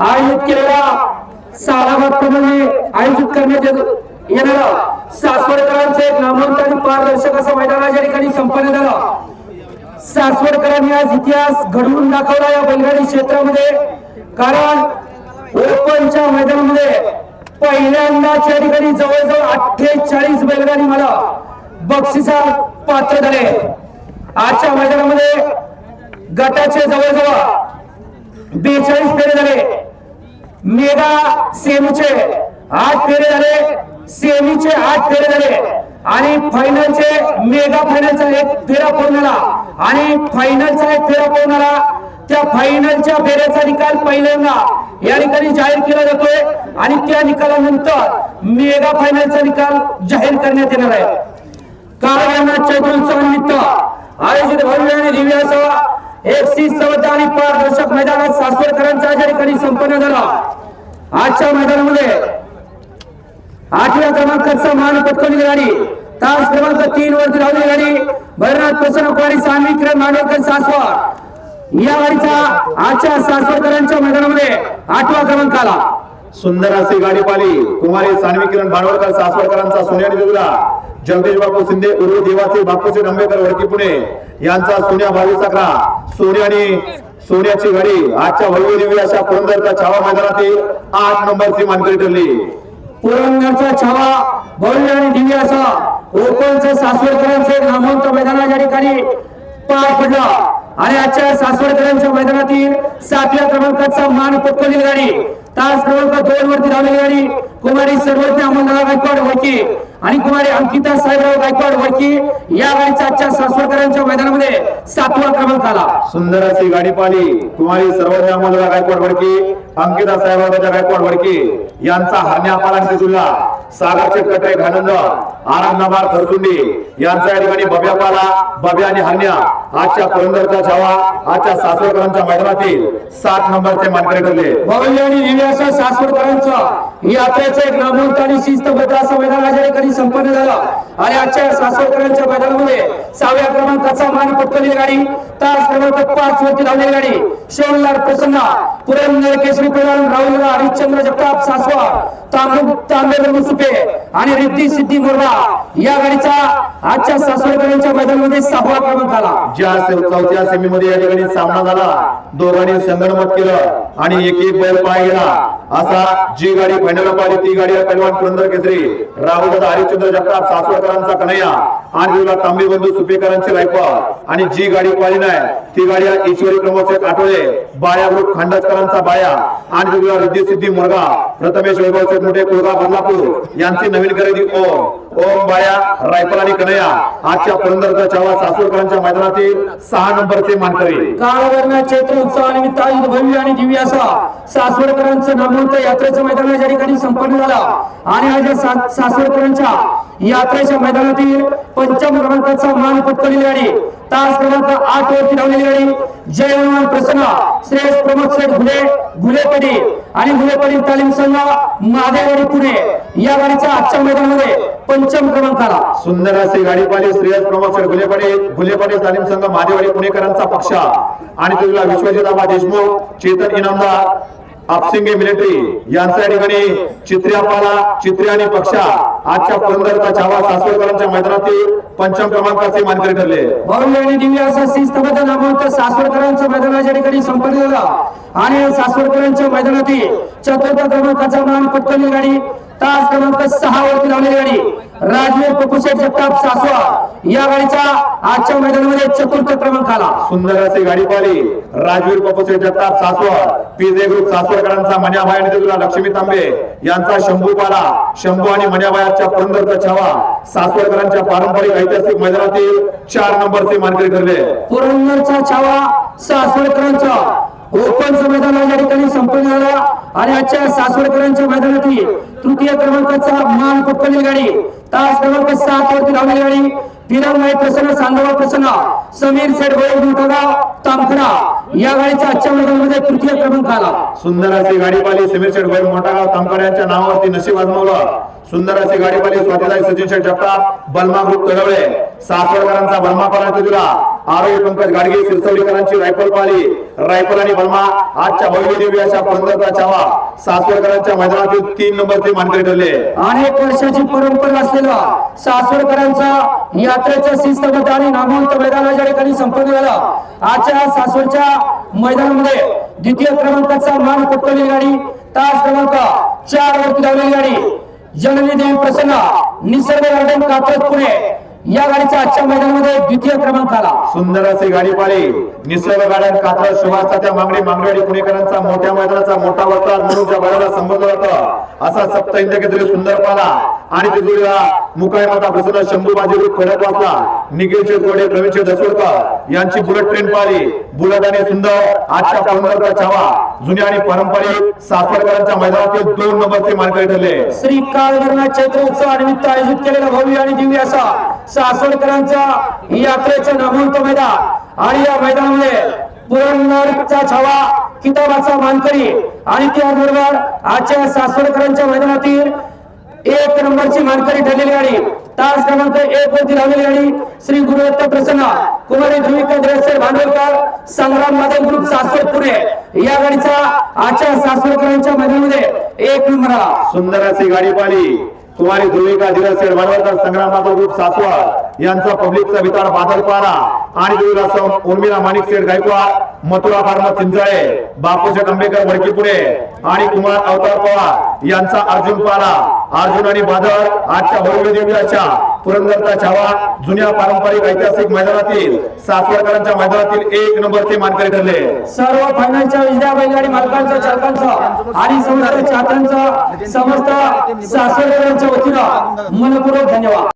आयोजित केलेला सालाबादप्रमाणे आयोजित करण्यात येणार सासवडकरांचं एक नामवंत आणि पारदर्शक असं मैदान या ठिकाणी संपन्न झालं. सासवडकरांनी आज इतिहास घडवून दाखवला या बैलगाडी क्षेत्रामध्ये. कारण ओपनच्या मैदानामध्ये पहिल्यांदाच या ठिकाणी जवळजवळ अठ्ठेचाळीस बैलगाडी मला बक्षिसा पात्र झाले. आजच्या मैदानामध्ये गटाचे जवळजवळ बेचाळीस फेरे झाले. मेगा सेमीचे आठ फेरे झाले. सेमीचे आठ फेरे झाले. आणि फायनलचे मेगा फायनलचा एक फेरा पळून आला आणि फायनलचा एक फेरा पळून आला त्या फायनलच्या फेऱ्याचा निकाल पहिल्यांदा या ठिकाणी जाहीर केला जातोय. आणि त्या निकालानंतर मेगा फायनलचा निकाल जाहीर करण्यात येणार आहे. कारण यांना चैत्रोत्सवानिमित्त आयोजित भव्य आणि दिव्य एक शिस्तबद्ध आणि पारदर्शक मैदानात सासवडकरांचा या ठिकाणी संपन्न झाला? आजच्या मैदानामध्ये आठव्या क्रमांकाचा मान पटकवली गाडी तास क्रमांक तीन वरती लावलेली गाडी भैरनाथ प्रसन्न कुमारी सानवी किरण मांडवकर सासवड. या गाडीचा आजच्या सासवडकरांच्या मैदानामध्ये आठवा क्रमांक आला. सुंदर असे गाडीपाली कुमारी सानवी किरण भांडवलकर सासवडकरांचा सोन्याने दिला जगदीश बापू शिंदे उर्व देवाचे बापूचे नंबेकर वडकी पुणे यांचा सोन्या बावीस अकरा सोन्याने सोन्याची गाडी आजच्या भव्य दिव्य अशा पुरंदरच्या छावा मैदानातील आठ नंबरची मानकरी ठरली. पुरंदरचा छावा भव्य आणि दिव्य असा. ओपनचं सासवडकरांचे एक नामवंत मैदान ठिकाणी पार पडला. आणि आजच्या सासवडकरांच्या मैदानातील सातव्या क्रमांकाचा मान पटकवलेली गाडी. तास क्रमांक दोन वरती धावलेली गाडी. कुमारी सर्वज्ञ अमोलदादा गायकवाड वडकी आणि कुमारी अंकिता साहेबराव गायकवाड वडकी या गाडीचा आजच्या सासवडकरांच्या मैदानामध्ये सातवा क्रमांक आला. सुंदर अशी गाडी पाली कुमारी सर्वज्ञ मुलगा गायकवाड वडकी अंकिता साहेबाबाच्या गायकवाड वडकी यांचा हरण्या पालांचे जिल्हा सागरचे कटे घानंद आनंदनाबार खरसुंडी यांचा या ठिकाणी बब्या पाला बब्या आणि हरण्या आजच्या पुरंदरचा छावा आजच्या सासवडकरांच्या मैदानातील सात नंबरचे मानकरी ठरले. भव्य असं सासवडकरांचं. यात्रेचं एक नामवंत आणि शिस्तबद्ध असं मैदान आज संपन्न झाला. आणि आजच्या सासवकरांच्या मैदानामध्ये सहाव्या क्रमांकाचा मान पटकवलेली गाडी तास क्रमांक पाच वरती धावलेली गाडी शिवलाल प्रसन्ना पुरंदर केसरी प्रधान राहुल हरिश्चंद्र जगताप सासवा तांबे तांबे सुपे आणि रिद्धी सिद्धी मोरबा या गाडीचा आजच्या सासवकरांच्या मैदानामध्ये सहावा क्रमांक आला. ज्या चौथ्या सेमीमध्ये या ठिकाणी सामना झाला. दोघांनी संगणमत केलं आणि एक एक बैल पाय गेला. असा जी गाडी फायनल पाहिली ती गाडी आहे पैलवान पुरंदर केसरी. राहुल हरिश्चंद्र जगताप सासवडकरांचा कन्हैया. आणि तुला तांबे बंधू सुपेकरांची रायफल आणि जी गाडी पाहिली नाही ती गाडी ईश्वरी प्रमोद आठवले बाया ग्रुप खांडसकरांचा बाया. आणि तुला रिद्धी सिद्धी मुलगा प्रथमेश वैभव मोठे कुळगा बदलापूर यांची नवीन खरेदी ओम. ओम बाया रायफल आणि कन्हैया आजच्या पुरंदरच्या छावा सासवडकरांच्या मैदानातील सहा नंबरचे मानकरी. काळवर्ण चैत्र उत्सवानिमित्त आज भव्य आणि दिव्य असा सासवडकरांचं नामवंत यात्रेचं मैदान या ठिकाणी संपन्न झालं. आणि आज या सा- सासवडकरांच्या यात्रेच्या मैदानातील पंचम क्रमांकाचा मान पटकवलेली आणि तास क्रमांक आठ वरती धावलेली गाडी जय हनुमान प्रसन्न. श्रेष्ठ प्रमोद शेठ घुले घुलेपडी आणि घुलेपडी तालीम संघ महादेवाडी पुणे या गाडीचा आजच्या मैदानामध्ये पंचम क्रमांक आला सुंदर असे गाडी पाहिली श्रेयस प्रमोद सर भुलेपडे गुलेपाडे तालीम संघ महादेवाडी पुणेकरांचा पक्ष. आणि तुला विश्वजित आबा देशमुख चेतन इनामदार आपसिंगे मिलिटरी यांच्या ठिकाणी चित्र्यापाला चित्रे आणि पक्षा आजच्या पुरंदरचा छावा सासवडकरांच्या मैदानातील पंचम क्रमांकाचे मानकरी ठरले. भव्य आणि दिव्य असा शिस्तबद्ध नामवंत सासवडकरांचं मैदान या ठिकाणी संपन्न झाला. आणि सासवडकरांच्या मैदानातील चतुर्थ क्रमांकाचा मान पटकवलेली गाडी तास क्रमांक सहा वरती लावलेली गाडी. राजवीर पपुशेठ जगताप सासवा. या गाडीचा आजच्या मैदानामध्ये चतुर्थ क्रमांक आला सुंदर अशी गाडी पाहिली. Rajveer Papose Jagtap Saswad P J group सासवडकरांचा मन्याबाई आणि तुला लक्ष्मी तांबे. यांचा शंभू पाला. शंभू आणि मन्याबाईच्या पुरंदरचा छावा. सासवडकरांच्या पारंपरिक ऐतिहासिक मैदानातील चार नंबरचे मानकरी ठरले. पुरंदरचा छावा सासवडकरांचा. ओपनचं मैदान या ठिकाणी. आणि सासवडकरांच्या मैदानातील तृतीय क्रमांकाचा मान पटकवलेली गाडी तास क्रमांक सात वरती लावलेली गाडी पिरंगाई प्रसन्न सांगवा प्रसन्न समीर सेठ गोयल मोठगाव तामखडा या गाडीचा आजच्या मैदानामध्ये तृतीय क्रमांक आला. सुंदर अशी गाडीपाली समीर शेठ वैर मोठागाव तांबकड्यांच्या नावावरती नशीब आजमावलं सुंदर अशी गाडीपाली पाहिली सचिन शेठ जगताप बलमा ग्रुप तळवळे. सासवडकरांचा बलमा पाला तुला आरोग्य पंकज गाडगे सिरसवडीकरांची रायफल पाली रायफल आणि बलमा आजच्या भव्य देवी अशा पंधरा चावा. सासवडकरांच्या मैदानातील तीन नंबरचे मानकरी ठरले. अनेक वर्षाची परंपरा असलेला सासवडकरांचा यात्रेचं शिस्तबद्ध आणि नामवंत मैदानाच्या ठिकाणी संपन्न झाला. आजच्या सासवडच्या मैदानामध्ये द्वितीय क्रमांकाचा मान पटकवलेली गाडी तास क्रमांक चार वरती धावलेली गाडी. जननी देवी प्रसन्न निसर्ग गार्डन कात्रज पुणे. या गाडीचा आजच्या मैदानामध्ये द्वितीय क्रमांक आला सुंदर असे गाडी पाळी. निसर्ग गाड्यात कात्र शिवाचा त्या मागणी मांगडी पुणेकरांचा मोठ्या मैदानाचा मोठा वस्ताद म्हणून ज्या बैलाला संबोधलं जातं. असा सप्त इंद्र केसरी सुंदर पाला. आणि तिजोरीला मुकाय माता प्रसन्न शंभू बाजी खडक वाचला निखिलचे गोडे प्रवीणचे दसवडकर यांची बुलेट ट्रेन पाळी. बुलेट आणि सुंदर आजच्या पंधराचा छावा जुन्या आणि पारंपरिक सासवडकरांच्या मैदानातील दोन नंबरचे मानकरी ठरले. श्री काळभरणा चैत्र उत्सवानिमित्त आयोजित केलेला भव्य आणि दिव्य असा सासवडकरांच्या यात्रेचं नामवंत मैदान. आणि या मैदानामध्ये पुरंदरचा छावा किताबाचा मानकरी आणि त्याबरोबर आजच्या सासवडकरांच्या मैदानातील एक नंबरची मानकरी ठरलेली गाडी तास क्रमांक एक वरती लावलेली गाडी श्री गुरुदत्त प्रसन्न कुमारी ध्रुविका दिवसे भांडवलकर संग्राम माधव ग्रुप सासवड पुणे या गाडीचा आजच्या सासवडकरांच्या मैदानामध्ये एक नंबर सुंदर अशी गाडी पाळी कुमारी ध्रुविका दिवसेड मानवकर संग्राम रूप ग्रुप यांचा पब्लिकचा विचार बादल पारा आणि देवीला उर्मिला माणिक सेठ गायकवाड मथुरा फार्मा चिंचाळे बापूशेठ आंबेकर वडकीपुरे आणि कुमार अवतार पवार यांचा अर्जुन पाला. अर्जुन आणि बादल आजच्या भव्य देवीच्या पुरंदरचा छावा जुन्या पारंपरिक ऐतिहासिक मैदानातील सासवडकरांच्या मैदानातील एक नंबरचे मानकरी ठरले. सर्व फायनान्सच्या विजया बैलगाडी मालकांचा चालकांचं आणि समस्त छात्रांचं समस्त सासवडकरांच्या वतीनं मनपूर्वक धन्यवाद.